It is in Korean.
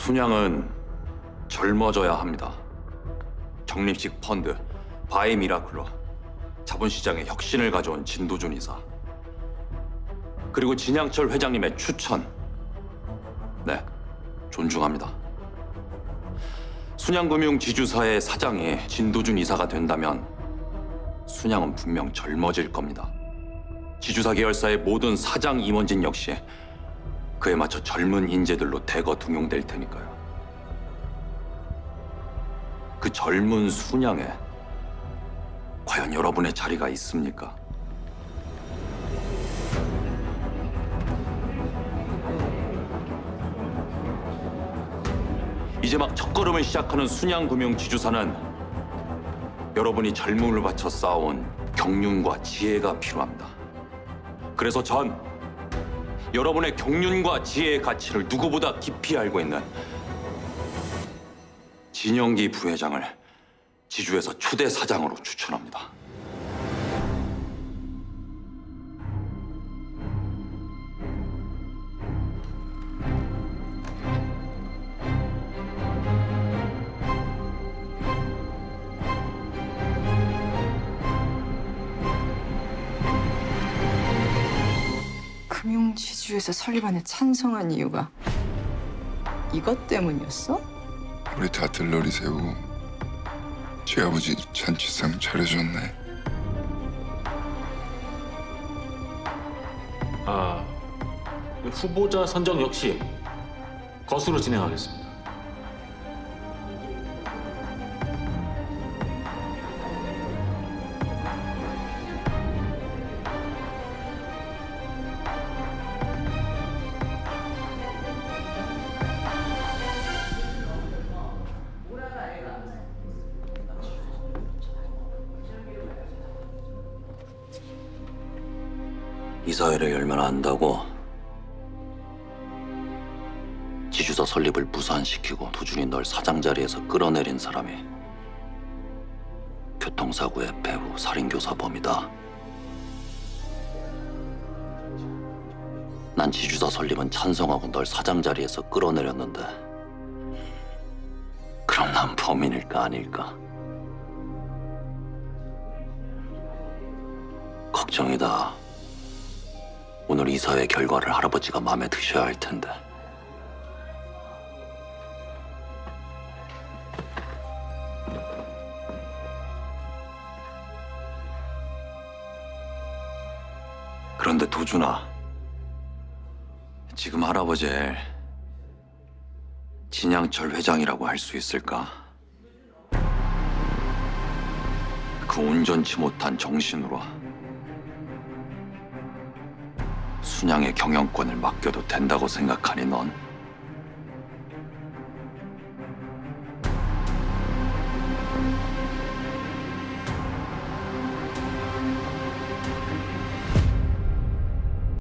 순양은 젊어져야 합니다. 적립식 펀드, 바이 미라클로 자본시장에 혁신을 가져온 진도준 이사. 그리고 진양철 회장님의 추천. 네, 존중합니다. 순양금융 지주사의 사장이 진도준 이사가 된다면 순양은 분명 젊어질 겁니다. 지주사 계열사의 모든 사장 임원진 역시 그에 맞춰 젊은 인재들로 대거 등용될 테니까요. 그 젊은 순양에 과연 여러분의 자리가 있습니까? 이제 막 첫걸음을 시작하는 순양금융 지주사는 여러분이 젊음을 바쳐 쌓아온 경륜과 지혜가 필요합니다. 그래서 전 여러분의 경륜과 지혜의 가치를 누구보다 깊이 알고 있는 진영기 부회장을 지주에서 초대 사장으로 추천합니다. 금융지주에서 설립안에 찬성한 이유가 이것 때문이었어? 우리 다 들러리 세우고 제 아버지 잔치상 차려줬네. 아, 후보자 선정 역시 거수로 진행하겠습니다. 이 사회를 열면 안다고 지주사 설립을 무산시키고 도준이 널 사장 자리에서 끌어내린 사람이 교통사고의 배후 살인교사범이다. 난 지주사 설립은 찬성하고 널 사장 자리에서 끌어내렸는데 그럼 난 범인일까 아닐까? 걱정이다. 오늘 이사회 결과를 할아버지가 마음에 드셔야 할 텐데. 그런데 도준아, 지금 할아버지를 진양철 회장이라고 할 수 있을까? 그 온전치 못한 정신으로 순양의 경영권을 맡겨도 된다고 생각하니 넌?